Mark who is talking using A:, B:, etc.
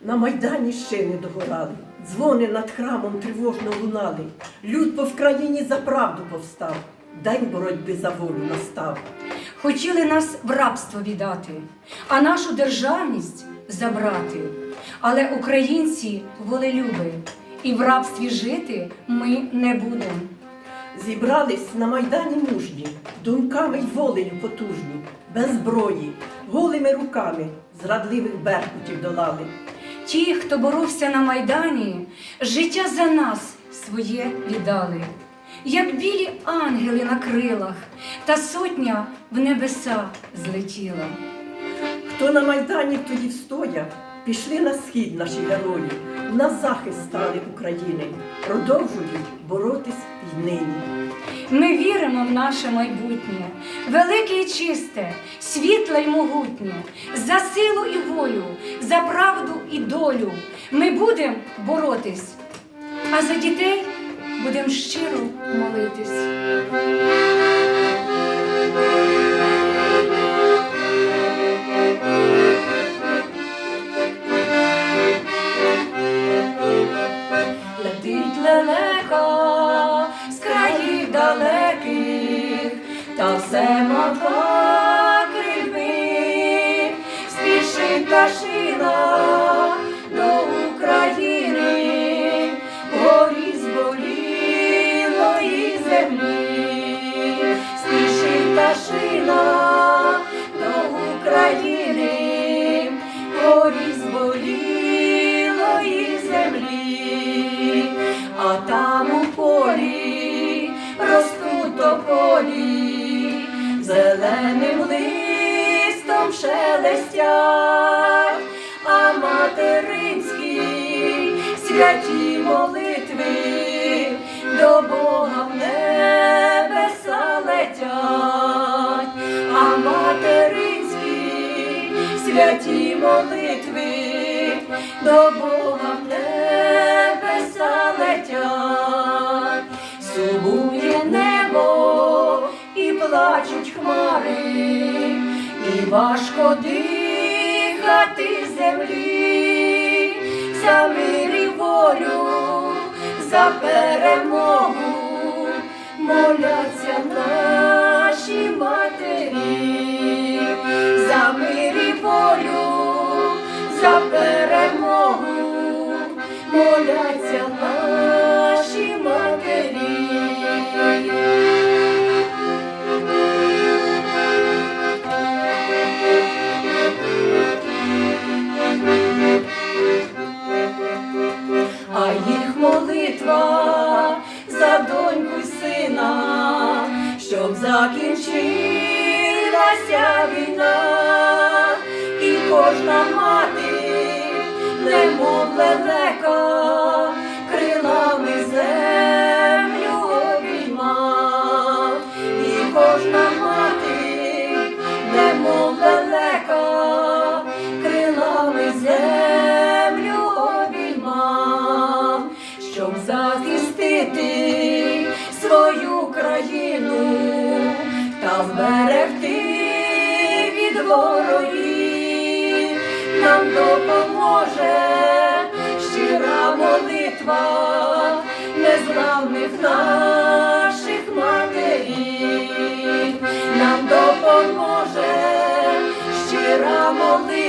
A: На Майдані ще не догорали, дзвони над храмом тривожно лунали. Люд по Вкраїні за правду повстав, день боротьби за волю настав.
B: Хотіли нас в рабство віддати, а нашу державність забрати. Але українці волелюби, і в рабстві жити ми не будемо.
A: Зібрались на Майдані мужні, думками й волею потужні, без зброї, голими руками зрадливих беркутів долали.
B: Ті, хто боровся на Майдані, життя за нас своє віддали, як білі ангели на крилах, та сотня в небеса злетіла.
A: Хто на Майдані тоді встояв, пішли на схід наші герої, на захист стали України, продовжують боротись нині.
B: Ми віримо в наше майбутнє, велике і чисте, світле й могутнє, за силу і волю, за правду і долю. Ми будемо боротись, а за дітей будемо щиро молитись. А там у полі ростуть тополі, зеленим листом шелестять, а материнські святі молитви до Бога в небеса летять, а материнські святі молитви до Бога хмари, і важко дихати землі, за мир і волю, за перемогу, моляться наші матері, за мир і волю, за перемогу, моляться наші закінчилася війна, і кожна мати, немов лелека, крилами землю обійма, і кожна come on the